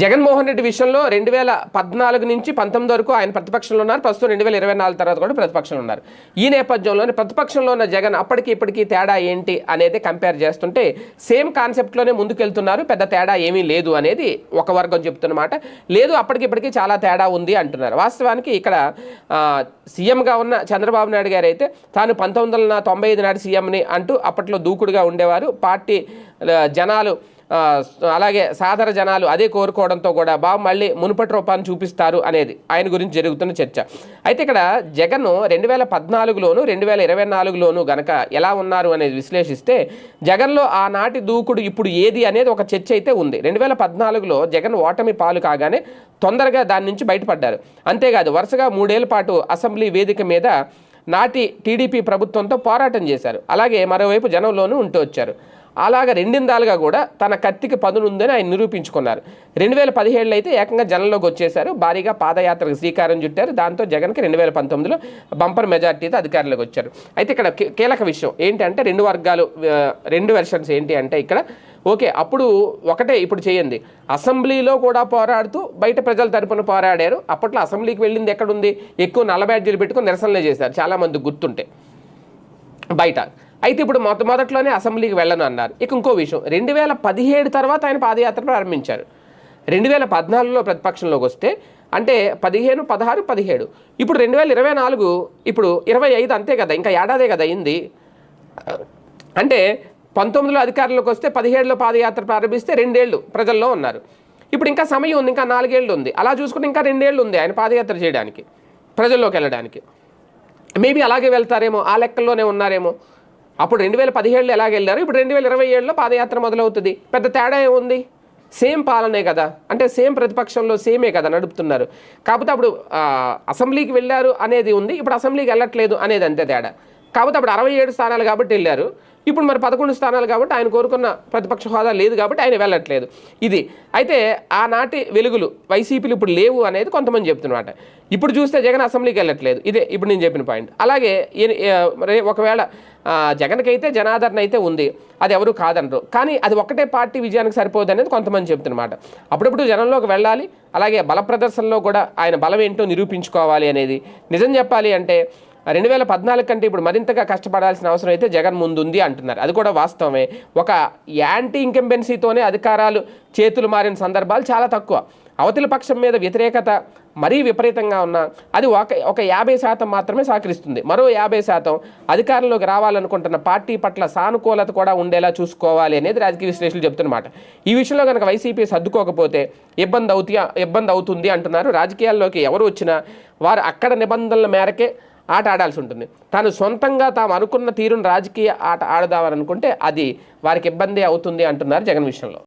జగన్మోహన్ రెడ్డి విషయంలో రెండు వేల పద్నాలుగు నుంచి పంతొమ్మిది వరకు ఆయన ప్రతిపక్షంలో ఉన్నారు. ప్రస్తుతం రెండు వేల ఇరవై నాలుగు తర్వాత కూడా ప్రతిపక్షంలో ఉన్నారు. ఈ నేపథ్యంలోనే ప్రతిపక్షంలో ఉన్న జగన్ అప్పటికి ఇప్పటికీ తేడా ఏంటి అనేది కంపేర్ చేస్తుంటే సేమ్ కాన్సెప్ట్లోనే ముందుకెళ్తున్నారు. పెద్ద తేడా ఏమీ లేదు అనేది ఒక వర్గం చెప్తున్నమాట లేదు అప్పటికి ఇప్పటికీ చాలా తేడా ఉంది అంటున్నారు. వాస్తవానికి ఇక్కడ సీఎంగా ఉన్న చంద్రబాబు నాయుడు గారు అయితే తాను పంతొమ్మిది వందల తొంభై ఐదు నాటి సీఎంని అంటూ అప్పట్లో దూకుడుగా ఉండేవారు. పార్టీ జనాలు అలాగే సాధారణ జనాలు అదే కోరుకోవడంతో కూడా బాబు మళ్ళీ మునుపటి రూపాన్ని చూపిస్తారు అనేది ఆయన గురించి జరుగుతున్న చర్చ. అయితే ఇక్కడ జగన్ రెండు వేల పద్నాలుగులోను రెండు వేల ఇరవై నాలుగులోను గనక ఎలా ఉన్నారు అనేది విశ్లేషిస్తే జగన్లో ఆనాటి దూకుడు ఇప్పుడు ఏది అనేది ఒక చర్చ అయితే ఉంది. రెండు వేల పద్నాలుగులో జగన్ ఓటమి పాలు కాగానే తొందరగా దాని నుంచి బయటపడ్డారు. అంతేకాదు వరుసగా మూడేళ్ళ పాటు అసెంబ్లీ వేదిక మీద నాటి టీడీపీ ప్రభుత్వంతో పోరాటం చేశారు. అలాగే మరోవైపు జనంలోనూ ఉంటూ వచ్చారు. అలాగ రెండిందాలుగా కూడా తన కత్తికి పదునుందని ఆయన నిరూపించుకున్నారు. రెండు వేల పదిహేడులో అయితే ఏకంగా జనంలోకి వచ్చేశారు. భారీగా పాదయాత్రకు శ్రీకారం చుట్టారు. దాంతో జగన్కి రెండు వేల పంతొమ్మిదిలో బంపర్ మెజార్టీతో అధికారంలోకి వచ్చారు. అయితే ఇక్కడ కీలక విషయం ఏంటి అంటే రెండు వర్గాలు రెండు వెర్షన్స్ ఏంటి అంటే ఇక్కడ ఓకే అప్పుడు ఒకటే ఇప్పుడు చేయండి. అసెంబ్లీలో కూడా పోరాడుతూ బయట ప్రజల తరపున పోరాడారు. అప్పట్లో అసెంబ్లీకి వెళ్ళింది ఎక్కడుంది? ఎక్కువ నల్ల బ్యాడ్జీలు పెట్టుకుని నిరసనలే చేశారు. చాలామంది గుర్తుంటే. బయట. అయితే ఇప్పుడు మొట్ట మొదట్లోనే అసెంబ్లీకి వెళ్ళను అన్నారు ఇక ఇంకో విషయం రెండు వేల పదిహేడు తర్వాత ఆయన పాదయాత్ర ప్రారంభించారు. రెండు వేల పద్నాలుగులో ప్రతిపక్షంలోకి వస్తే అంటే పదిహేను పదహారు పదిహేడు. ఇప్పుడు రెండు వేల ఇరవై నాలుగు ఇప్పుడు ఇరవై ఐదు అంతే కదా ఇంకా ఏడాదే కదా అయింది. అంటే పంతొమ్మిదిలో అధికారంలోకి వస్తే పదిహేడులో పాదయాత్ర ప్రారంభిస్తే రెండేళ్ళు ప్రజల్లో ఉన్నారు. ఇప్పుడు ఇంకా సమయం ఉంది ఇంకా నాలుగేళ్ళు ఉంది. అలా చూసుకుంటే ఇంకా రెండేళ్ళు ఉంది ఆయన పాదయాత్ర చేయడానికి ప్రజల్లోకి వెళ్ళడానికి. మేబీ అలాగే వెళ్తారేమో ఆ లెక్కల్లోనే ఉన్నారేమో. అప్పుడు రెండు వేల పదిహేడులో ఎలాగ వెళ్ళారు? ఇప్పుడు రెండు వేల ఇరవై ఏడులో పాదయాత్ర మొదలవుతుంది. పెద్ద తేడా ఏముంది? సేమ్ పాలనే కదా. అంటే సేమ్ ప్రతిపక్షంలో సేమే కదా నడుపుతున్నారు. కాకపోతే అప్పుడు అసెంబ్లీకి వెళ్ళారు అనేది ఉంది. ఇప్పుడు అసెంబ్లీకి వెళ్ళట్లేదు అనేది అంతే తేడా. కాకపోతే అప్పుడు అరవై ఏడు స్థానాలు కాబట్టి వెళ్ళారు. ఇప్పుడు మరి పదకొండు స్థానాలు కాబట్టి ఆయన కోరుకున్న ప్రతిపక్ష హోదా లేదు కాబట్టి ఆయన వెళ్ళట్లేదు. ఇది అయితే ఆనాటి వెలుగులు వైసీపీలు ఇప్పుడు లేవు అనేది కొంతమంది చెప్తున్నమాట. ఇప్పుడు చూస్తే జగన్ అసెంబ్లీకి వెళ్ళట్లేదు. ఇదే ఇప్పుడు నేను చెప్పిన పాయింట్. అలాగే ఒకవేళ జగన్కి అయితే జనాదరణ అయితే ఉంది. అది ఎవరు కాదనరు. కానీ అది ఒక్కటే పార్టీ విజయానికి సరిపోదు అనేది కొంతమంది చెప్తున్నమాట. అప్పుడప్పుడు జనంలోకి వెళ్ళాలి. అలాగే బల ప్రదర్శనలో కూడా ఆయన బలం ఏంటో నిరూపించుకోవాలి అనేది. నిజం చెప్పాలి అంటే రెండు వేల పద్నాలుగు కంటే ఇప్పుడు మరింతగా కష్టపడాల్సిన అవసరం అయితే జగన్ ముందుంది అంటున్నారు. అది కూడా వాస్తవమే. ఒక యాంటీ ఇంకంబెన్సీతోనే అధికారాలు చేతులు మారిన సందర్భాలు చాలా తక్కువ. అవతలి పక్షం మీద వ్యతిరేకత మరీ విపరీతంగా ఉన్న అది ఒక ఒక యాభై శాతం మాత్రమే సహకరిస్తుంది. మరో యాభై శాతం అధికారంలోకి రావాలనుకుంటున్న పార్టీ పట్ల సానుకూలత కూడా ఉండేలా చూసుకోవాలి అనేది రాజకీయ విశ్లేషకులు చెప్తున్నమాట ఈ విషయంలో కనుక వైసీపీ సర్దుకోకపోతే ఇబ్బంది అవుతీ ఇబ్బంది అవుతుంది అంటున్నారు. రాజకీయాల్లోకి ఎవరు వచ్చినా వారు అక్కడ నిబంధనల మేరకే ఆట ఆడాల్సి ఉంటుంది. తాను సొంతంగా తాము అనుకున్న తీరును రాజకీయ ఆట ఆడదామని అనుకుంటే అది వారికి ఇబ్బంది అవుతుంది అంటున్నారు జగన్ విషయంలో.